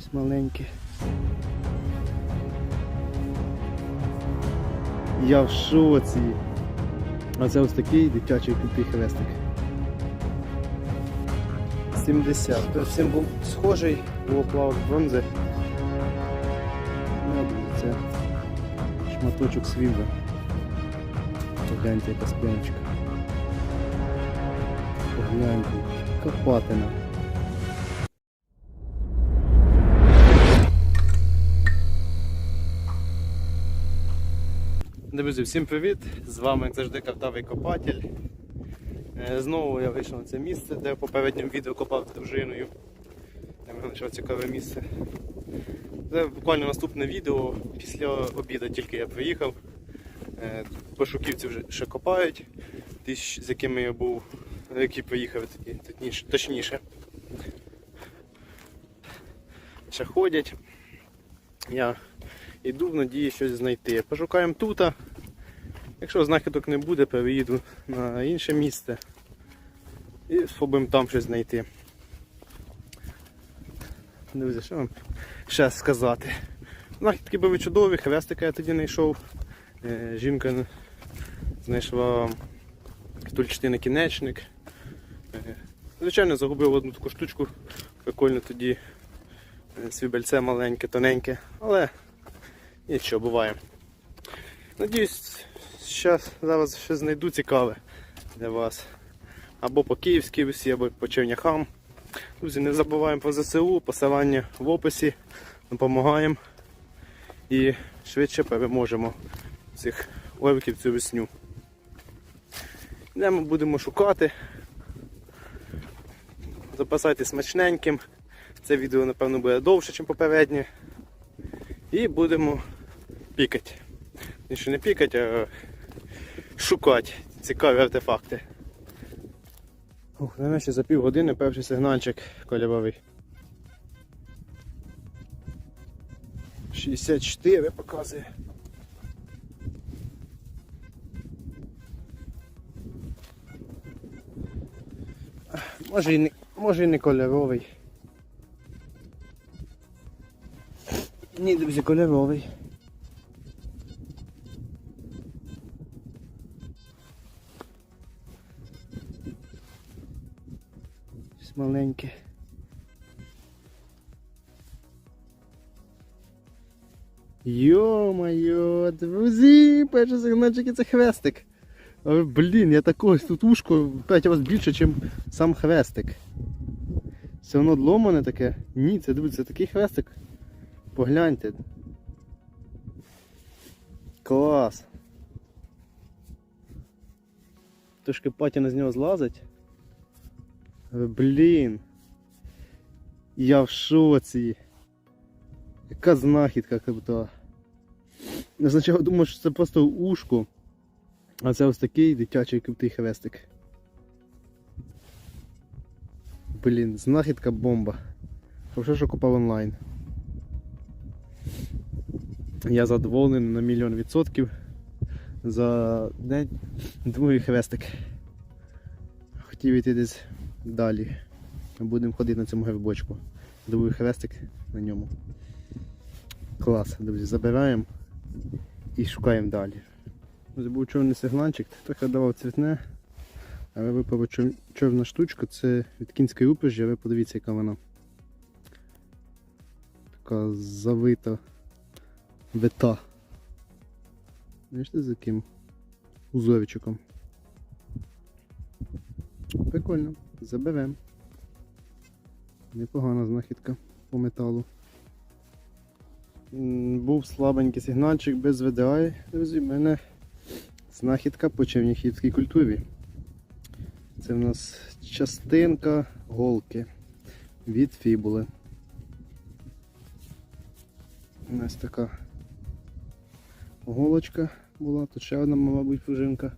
Щось маленьке. Я в шоці. А це ось такий дитячий крутий хрестик. 70. Перед цим був схожий, було плавок бронзи. Ну, це шматочок свіжа. Погляньте, яка спиночка. Погляньте, Карпатина. Друзі, всім привіт! З вами як завжди картавий копатель. Е, Знову я вийшов на це місце, де в попередньому відео копав з дружиною. Там я знайшов цікаве місце. Це буквально наступне відео. Після обіду тільки я приїхав. Е, Пошуківці вже ще копають. Ті, з якими я був, які приїхав тоді, точніше-. Ще ходять. Я йду в надії щось знайти. Пошукаємо тут. Якщо знахідок не буде, переїду на інше місце і спробуємо там щось знайти. Друзі, що вам ще сказати? Знахідки були чудові, хрестика я тоді знайшов. Е, Жінка знайшла стульчатий накінечник. Е, Звичайно, загубив одну таку штучку, прикольно тоді е, свібельце маленьке, тоненьке, але нічого буває. Надіюсь, щас, зараз ще знайду цікаве для вас. Або по київській весі, або по черняхам. Друзі, не забуваємо про ЗСУ, посилання в описі, допомагаємо і швидше переможемо цих орків цю весню. Йдемо, будемо шукати. Запасайте смачненьким. Це відео, напевно, буде довше, ніж попереднє. І будемо пікати. Більше не пікати, а шукати цікаві артефакти. Ух, нарешті за півгодини перший сигнальчик кольоровий. 64 показує. Може і не, може і не кольоровий. Ні, друзі, кольоровий. Маленьке. Йо-моє, друзі, перший сигнальчик це хвестик. Блін, я такого тут ушко в 5 разів більше, ніж сам хвестик. Це воно дломане таке. Ні, це дивіться, це такий хвестик. Погляньте. Клас. Трошки патіна з нього злазить. Але, блін. Я в шоці. Яка знахідка крута. Я спочатку думав, що це просто ушко. А це ось такий дитячий крутий хрестик. Блін, знахідка бомба. Хорошо, що купав онлайн. Я задоволений на мільйон відсотків за день другий хрестик. Хотів йти десь далі. Будемо ходити на цьому грибочку. Другий хрестик на ньому. Клас, друзі, забираємо і шукаємо далі. Ось був чорний сигнальчик, трохи давав цвітне, але випала чор- чорна штучка, це від кінської упряжі, ви подивіться, яка вона. Така завита вита. Бачите, з яким узорчиком. Прикольно, заберемо. Непогана знахідка по металу. Був слабенький сигнальчик без VDI, друзі, в мене знахідка по черніхівській культурі. Це в нас частинка голки від фібули. У нас така голочка була, тут ще одна, мабуть, пружинка.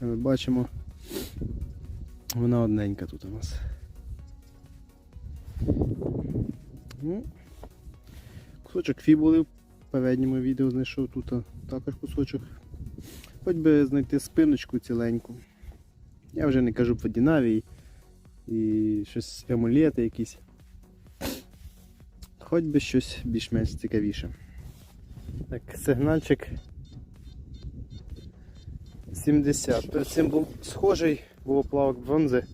Ми бачимо, вона одненька тут у нас. Ну, кусочок фібули в попередньому відео знайшов тут також кусочок. Хоч би знайти спиночку ціленьку. Я вже не кажу про динарій і щось амулети якісь. Хоч би щось більш-менш цікавіше. Так, сигнальчик 70. Перед цим був схожий, був плавок бронзи.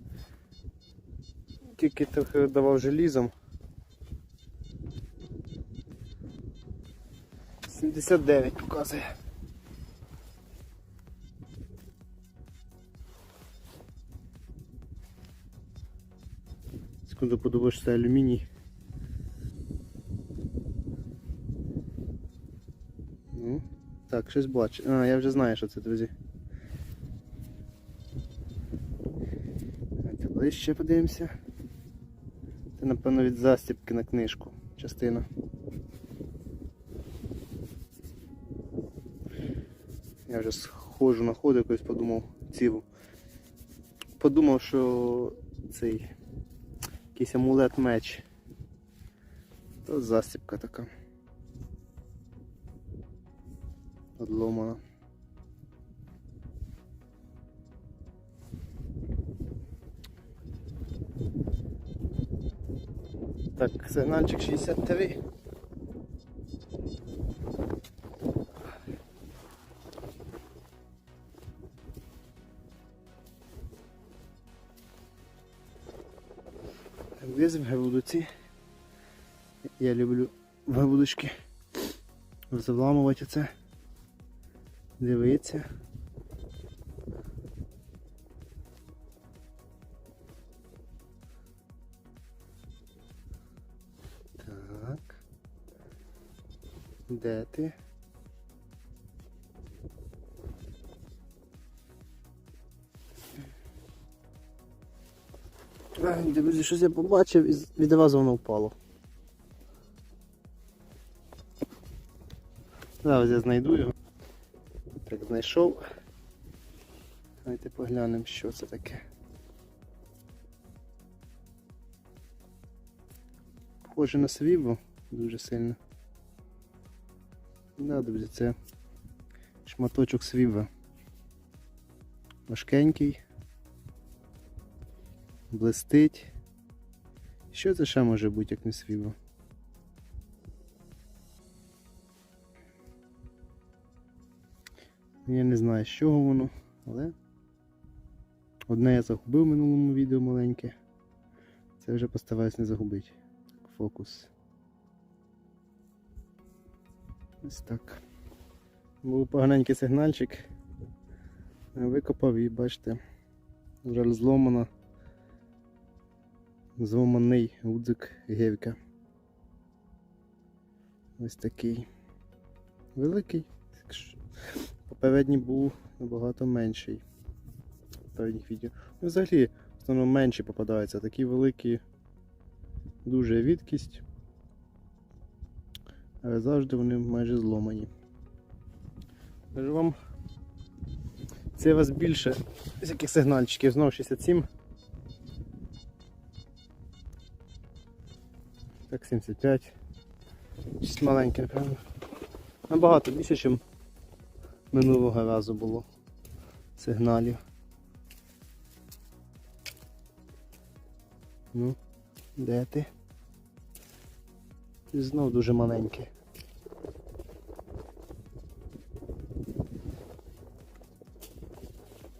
Тільки трохи давав желізом. 79 показує. Секунду що це алюміній. Ну, так, щось бачу. А, я вже знаю, що це, друзі. Давайте ближче подивимося. Це, напевно, від застібки на книжку частина. Я вже схожу на ходу якось подумав цілу. Подумав, що цей якийсь амулет меч. То застібка така. Одломана. Так, сигнальчик 63. Віз в гевудуці. Я люблю гевудочки. Заламувати це. Дивитися. Де ти? Друзі, щось я побачив і з- відразу воно впало. Зараз я знайду його. Так, знайшов. Давайте поглянемо, що це таке. Похоже на свібло дуже сильно. Да, друзі, це шматочок свібла. Важкенький. Блистить. Що це ще може бути, як не світло? Я не знаю, з чого воно, але одне я загубив в минулому відео маленьке. Це вже постараюсь не загубити. Так, фокус. Ось так. Був поганенький сигнальчик. Викопав і бачите, вже зломано зломаний гудзик гевка. Ось такий. Великий. Попередній був набагато менший. Попередніх відео. Ну, взагалі, в основному менші попадаються, такі великі, дуже рідкість. Але завжди вони майже зломані. Кажу вам, це у вас більше з яких сигнальчиків, знову 67. Так, 75. Щось маленьке, напевно. Набагато більше, ніж минулого разу було сигналів. Ну, де ти? І знов дуже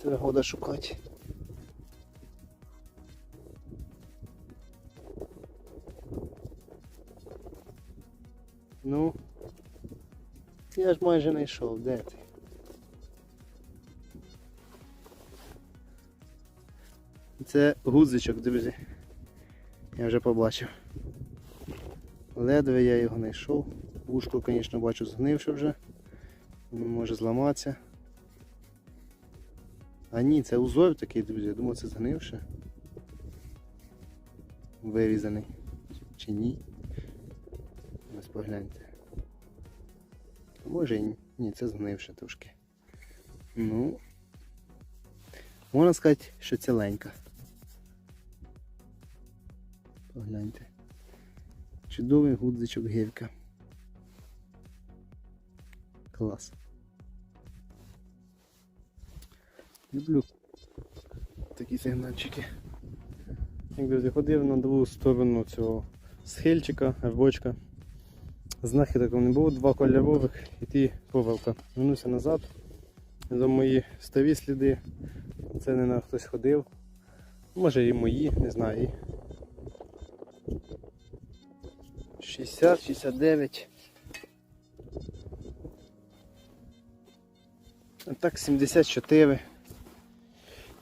маленьке. Треба шукати. Ну, я ж майже не йшов, де ти? Це гудзичок, друзі. Я вже побачив. Ледве я його не йшов. Вушко, звісно, бачу згнивши вже. Він може зламатися. А ні, це узор такий, друзі, я думав це згнивше. Вирізаний. Чи ні? Ось погляньте. Може і ні. Ні, це згнивше трошки. Ну. Можна сказати, що ціленька. Погляньте. Чудовий гудзичок гірка. Клас. Люблю такі сигнальчики. Якби заходив на другу сторону цього схильчика, рвочка. Знахідок не було, два кольорових і ті повелка. Вернуся назад. За мої старі сліди. Це не на хтось ходив. Може і мої, не знаю. 60, 69. А так 74.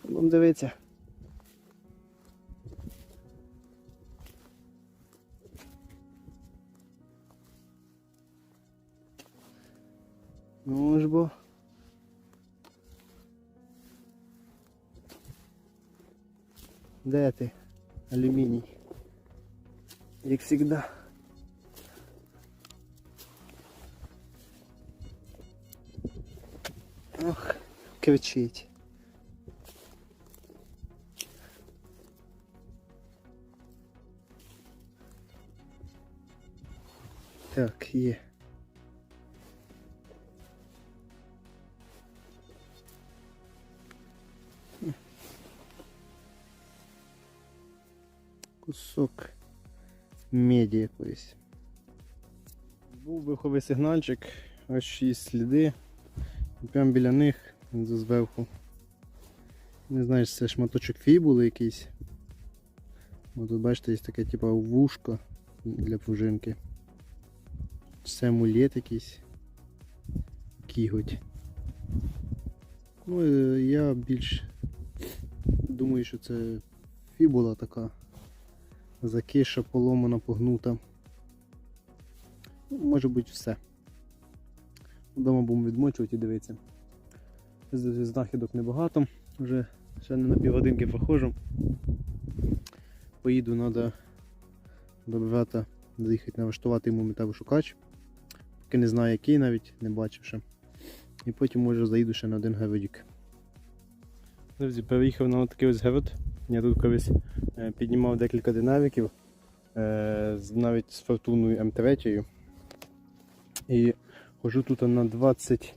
Будемо дивитися. Ну ж бо. Де ти? Алюміній. Як завжди. Ох, кричить. Так, є. Кусок меді якоїсь. Був виховий сигнальчик, ось шість сліди. І Прямо біля них зверху. Не знаю, це шматочок фібули якийсь. Бо тут бачите, є таке типу вушко для пружинки. Це амулет якийсь. Кіготь. Ну, е, я більш думаю, що це фібула така. Закиша поломана, погнута. Ну, Може бути все. Вдома будемо відмочувати і дивитися. Знахідок небагато, вже ще не на півгодинки проходжу. Поїду, треба до брата заїхати налаштувати йому металошукач. Поки не знаю який навіть, не бачив ще. І потім може заїду ще на один гаводік. Друзі, переїхав на такий ось гавод. Я тут колись е, піднімав декілька динаміків, е, навіть з фортуною М3. І хожу тут на 20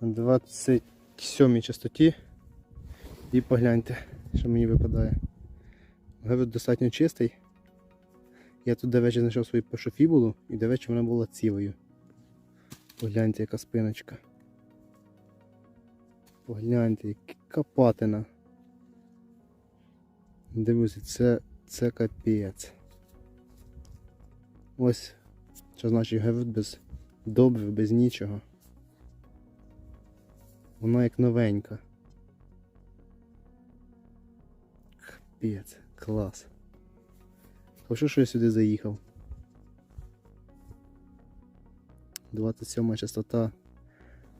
на 27 частоті. І погляньте, що мені випадає. Гавит достатньо чистий. Я тут до речі знайшов свою першу фібулу і до речі вона була цілою. Погляньте, яка спиночка. Погляньте, яка патина. Дивіться, це, це капець. Ось, що значить гавит без добрив, без нічого. Вона як новенька. Капець, клас. Хорошо, що я сюди заїхав. 27 частота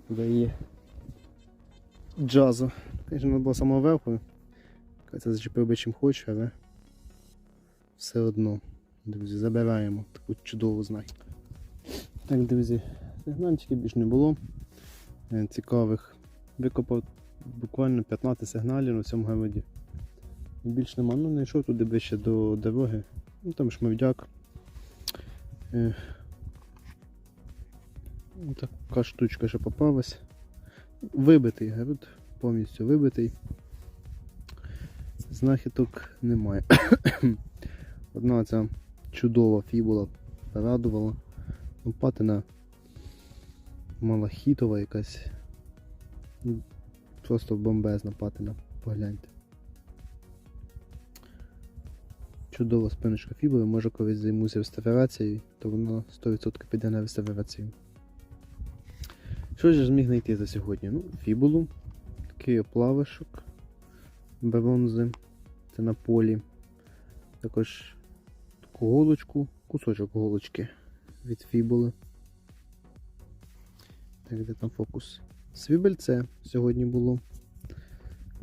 дає джазу. Звісно, не було верху. Це зачепив би чим хочу, але все одно. Друзі, забираємо таку чудову знахідку. Так, друзі, сигнальчиків більш не було. Е, Цікавих. Викопав буквально 15 сигналів на цьому гаводі. Більш нема. Ну, знайшов туди ближче до дороги. Ну там шмовдяк. Е, ну, така штучка ще попалась. Вибитий гавод, повністю вибитий. Знахідок немає. Одна ця чудова фібула порадувала. Патина малахітова якась. Просто бомбезна патина, погляньте. Чудова спиночка фібули, може колись займуся реставрацією, то воно 100% піде на реставрацію. Що ж я зміг знайти за сьогодні? Ну, фібулу, такий оплавишок, бронзи, це на полі. Також таку голочку, кусочок голочки від фібули. Так, де там фокус? Свібельце сьогодні було.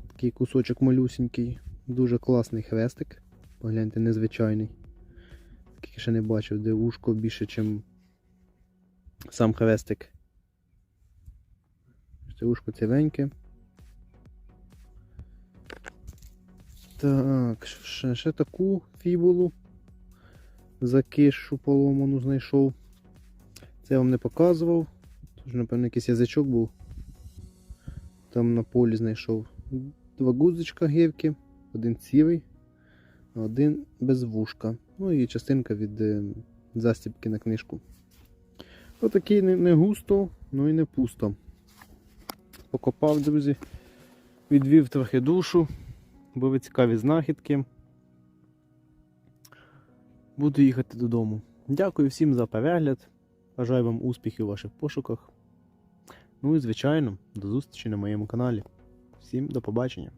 Такий кусочок малюсенький, дуже класний хрестик. Погляньте, незвичайний. Такий ще не бачив, де вушко більше, ніж сам хрестик. Це вушко ціленьке. Так, ще, ще таку фібулу закишу поломану знайшов. Це я вам не показував. Тож, напевно, якийсь язичок був. Там на полі знайшов. Два гудзичка гірки, один цілий, один без вушка. Ну і частинка від е, застібки на книжку. Отакий не, не густо, ну і не пусто. Покопав, друзі. Відвів трохи душу, були цікаві знахідки. Буду їхати додому. Дякую всім за перегляд. Бажаю вам успіхів у ваших пошуках. Ну і звичайно, до зустрічі на моєму каналі. Всім до побачення.